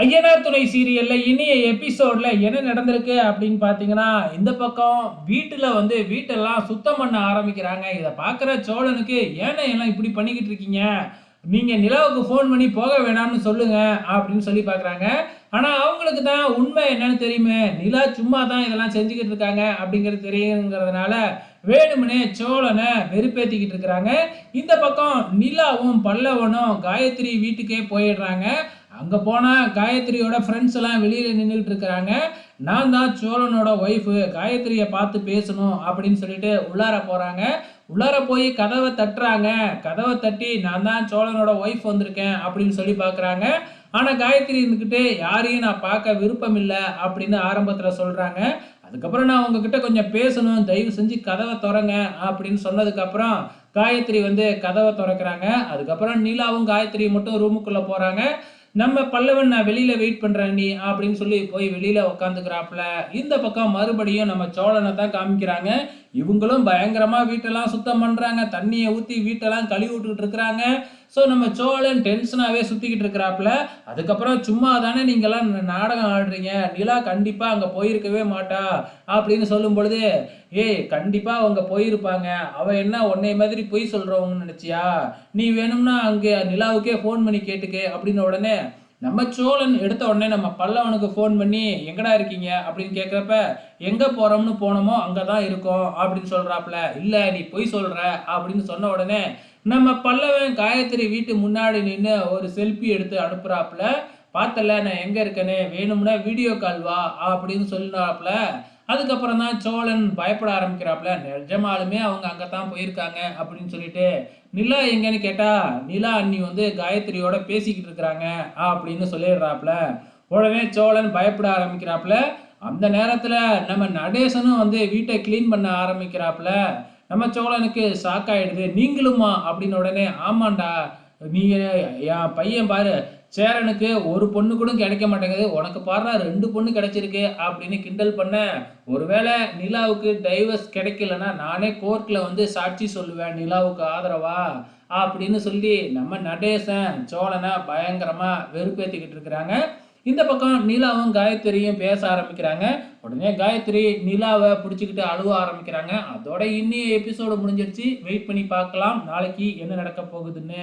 ஐயனார் துணை சீரியல்ல இனிய எபிசோட்ல என்ன நடந்திருக்கு அப்படின்னு பார்த்தீங்கன்னா இந்த பக்கம் வீட்டில் வந்து வீட்டெல்லாம் சுத்தம் பண்ண ஆரம்பிக்கிறாங்க. இதை பார்க்குற சோழனுக்கு ஏன்னா எல்லாம் இப்படி பண்ணிக்கிட்டு இருக்கீங்க? நீங்க நிலாவுக்கு ஃபோன் பண்ணி போக வேணாம்னு சொல்லுங்க அப்படின்னு சொல்லி பார்க்குறாங்க ஆனால் அவங்களுக்கு தான் உண்மை என்னன்னு தெரியுமே. நிலா சும்மா தான் இதெல்லாம் செஞ்சுக்கிட்டு இருக்காங்க அப்படிங்கிறது தெரியுங்கிறதுனால வேணுமனே சோழனை வெறுப்பேற்றிக்கிட்டு இருக்கிறாங்க. இந்த பக்கம் நிலாவும் பல்லவனும் காயத்ரி வீட்டுக்கே போயிடுறாங்க. அங்கே போனால் காயத்ரியோட ஃப்ரெண்ட்ஸ் எல்லாம் வெளியில் நின்றுட்டு இருக்கிறாங்க. நான் தான் சோழனோட ஒய்ஃபு காயத்ரியை பார்த்து பேசணும் அப்படின்னு சொல்லிட்டு உள்ளார போகிறாங்க உள்ளார போய் கதவை தட்டுறாங்க. கதவை தட்டி நான் தான் சோழனோட ஒய்ஃப் வந்திருக்கேன் அப்படின்னு சொல்லி பார்க்குறாங்க. ஆனால் காயத்ரி இருந்துக்கிட்டு யாரையும் நான் பார்க்க விருப்பம் இல்லை அப்படின்னு ஆரம்பத்தில் சொல்கிறாங்க அதுக்கப்புறம் நான் உங்ககிட்ட கொஞ்சம் பேசணும் தயவு செஞ்சு கதவை திறங்க அப்படின்னு சொன்னதுக்கப்புறம் காயத்ரி வந்து கதவை திறக்கிறாங்க. அதுக்கப்புறம் நீலாவும் காயத்ரி மட்டும் ரூமுக்குள்ளே போகிறாங்க நம்ம பல்லவன் நான் வெளியில் வெயிட் பண்ணுறேன் நீ அப்படின்னு சொல்லி போய் வெளியில் உட்காந்துக்கிறாப்புல இந்த பக்கம் மறுபடியும் நம்ம சோழனை தான் காமிக்கிறாங்க. இவங்களும் பயங்கரமாக வீட்டெல்லாம் சுத்தம் பண்ணுறாங்க தண்ணியை ஊற்றி வீட்டெல்லாம் கழுவி விட்டுக்கிட்டு இருக்கிறாங்க. ஸோ நம்ம சோழன் டென்ஷனாகவே சுற்றிக்கிட்டு இருக்கிறாப்புல அதுக்கப்புறம் சும்மா தானே நீங்கள்லாம் நாடகம் ஆடுறீங்க. நிலா கண்டிப்பாக அங்கே போயிருக்கவே மாட்டா. அப்படின்னு சொல்லும் பொழுது ஏய் கண்டிப்பாக அவங்க போயிருப்பாங்க. அவள் என்ன உன்னை மாதிரி பொய் சொல்கிறவங்கன்னு நினச்சியா? நீ வேணும்னா அங்கே நிலாவுக்கே ஃபோன் பண்ணி கேட்டுக்கு அப்படின்ன உடனே நம்ம சோழன் எடுத்த உடனே நம்ம பல்லவனுக்கு ஃபோன் பண்ணி எங்கடா இருக்கீங்க? அப்படின்னு கேட்குறப்ப எங்கே போகிறோம்னு போனோமோ அங்கே தான் இருக்கோம் அப்படின்னு சொல்கிறாப்புல இல்லை நீ பொய் சொல்கிற அப்படின்னு சொன்ன உடனே நம்ம பல்லவன் காயத்ரி வீட்டு முன்னாடி நின்று ஒரு செல்ஃபி எடுத்து அனுப்புகிறாப்புல பார்த்தல நான் எங்கே இருக்கேனே? வேணும்னா வீடியோ கால் வா? அப்படின்னு சொல்லினாப்புல அதுக்கப்புறம் தான் சோழன் பயப்பட ஆரம்பிக்கிறாப்புல. நிஜமாலுமே அவங்க அங்கே தான் போயிருக்காங்க அப்படின்னு சொல்லிட்டு. நிலா எங்கன்னு கேட்டா நிலா அண்ணி வந்து காயத்ரியோட பேசிக்கிட்டு இருக்கிறாங்க அப்படின்னு சொல்லிடுறாப்புல. உடனே சோழன் பயப்பட ஆரம்பிக்கிறாப்புல. அந்த நேரத்தில் நம்ம நடேசனும் வந்து வீட்டை க்ளீன் பண்ண ஆரம்பிக்கிறாப்புல நம்ம சோழனுக்கு ஷாக்காயிடுது நீங்களுமா? அப்படின்னு உடனே ஆமாண்டா நீ என் பையன் பாரு சேரனுக்கு ஒரு பொண்ணு கூட கிடைக்க மாட்டேங்குது உனக்கு பாடுறா ரெண்டு பொண்ணு கிடைச்சிருக்கு அப்படின்னு கிண்டல் பண்ண ஒருவேளை நிலாவுக்கு டைவர்ஸ் கிடைக்கலன்னா நானே கோர்ட்டில் வந்து சாட்சி சொல்லுவேன் நிலாவுக்கு ஆதரவா? அப்படின்னு சொல்லி நம்ம நடேசன் சோழனை பயங்கரமாக வெறுப்பேற்றிக்கிட்டு இருக்கிறாங்க. இந்த பக்கம் நிலாவும் காயத்ரியும் பேச ஆரம்பிக்கிறாங்க. உடனே காயத்ரி நிலாவை பிடிச்சிக்கிட்டு அழுவ ஆரம்பிக்கிறாங்க. அதோட இன்னி எபிசோடு முடிஞ்சிருச்சு. வெயிட் பண்ணி பார்க்கலாம். நாளைக்கு என்ன நடக்க போகுதுன்னு.